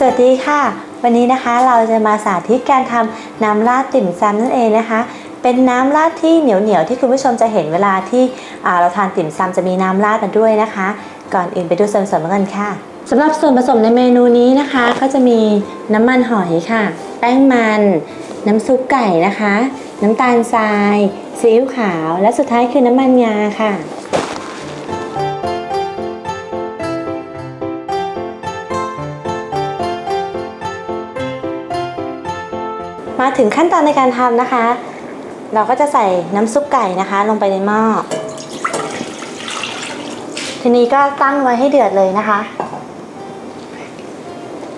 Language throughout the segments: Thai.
สวัสดีค่ะ วันนี้นะคะเราจะมาสาธิตการทำน้ำราดติ่มซำนั่นเองนะคะ เป็นน้ำราดที่เหนียวๆที่คุณผู้ชมจะเห็นเวลาที่เราทานติ่มซำจะมีน้ำราดมาด้วยนะคะ ก่อนอื่นไปดูส่วนผสมกันค่ะสำหรับส่วนผสมในเมนูนี้นะคะ ก็จะมีน้ำมันหอยค่ะ แป้งมัน น้ำซุปไก่นะคะ น้ำตาลทรายซีอิ๊วขาว และสุดท้ายคือน้ำมันงาค่ะ มาถึงขั้นตอนในการทำนะคะ เราก็จะใส่น้ำซุปไก่นะคะ ลงไปในหม้อ ทีนี้ก็ตั้งไว้ให้เดือดเลยนะคะ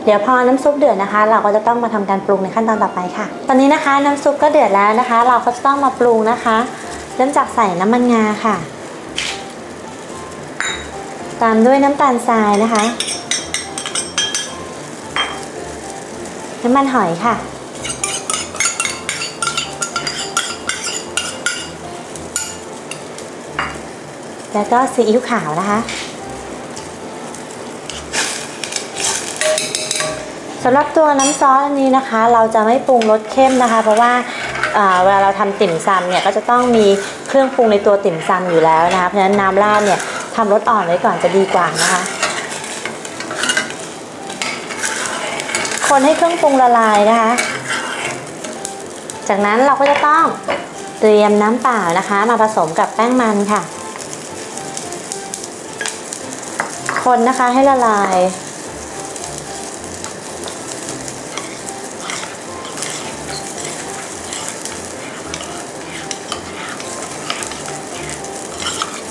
เดี๋ยวพอน้ำซุปเดือดนะคะ เราก็จะต้องมาทำการปรุงในขั้นตอนต่อไปค่ะ ตอนนี้นะคะ น้ำซุปก็เดือดแล้วนะคะ เราก็จะต้องมาปรุงนะคะ เริ่มจากใส่น้ำมันงาค่ะ ตามด้วยน้ำตาลทรายนะคะ น้ำมันหอยค่ะ แล้วก็ซีอิ๊วขาวนะคะสำหรับตัวน้ำซอสอันนี้นะคะ เราจะไม่ปรุงรสเข้มนะคะ เพราะว่าเวลาเราทำติ่มซำเนี่ยก็จะต้องมีเครื่องปรุงในตัวติ่มซำอยู่แล้วนะคะเพราะฉะนั้นน้ำราดเนี่ยทำรสอ่อนไว้ก่อนจะดีกว่านะคะ คนให้เครื่องปรุงละลายนะคะ จากนั้นเราก็จะต้องเตรียมน้ำเปล่านะคะ มาผสมกับแป้งมันค่ะ คนนะคะให้ละลาย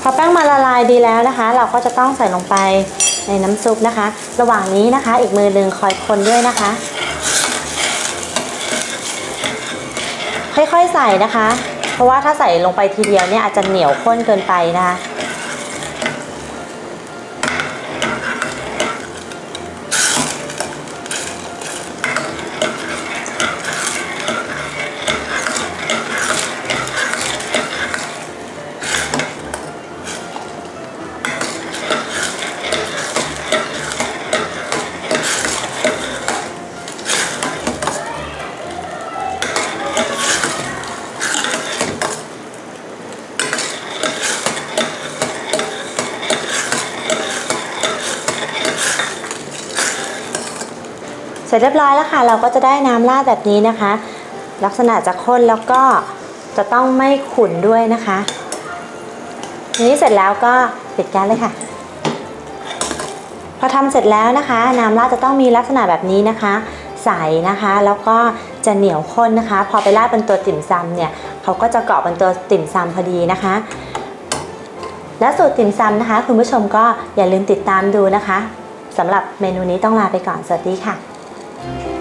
พอแป้งมันละลายดีแล้วนะคะ เราก็จะต้องใส่ลงไปในน้ำซุปนะคะ ระหว่างนี้นะคะ อีกมือหนึ่งคอยคนด้วยนะคะ ค่อยๆใส่นะคะ เพราะว่าถ้าใส่ลงไปทีเดียวเนี่ยอาจจะเหนียวข้นเกินไปนะคะ เสร็จเรียบร้อยแล้วค่ะ เราก็จะได้น้ำราดแบบนี้นะคะ ลักษณะจะข้นแล้วก็จะต้องไม่ขุ่นด้วยนะคะทีนี้เสร็จแล้วก็ปิดแก๊สเลยค่ะ พอทำเสร็จแล้วนะคะ น้ำราดจะต้องมีลักษณะแบบนี้นะคะ ใสนะคะ แล้วก็จะเหนียวข้นนะคะ พอไปราดบนตัวติ่มซำเนี่ยเขาก็จะเกาะบนตัวติ่มซำพอดีนะคะ และสูตรติ่มซำนะคะ คุณผู้ชมก็อย่าลืมติดตามดูนะคะสำหรับเมนูนี้ต้องลาไปก่อน สวัสดีค่ะ 了。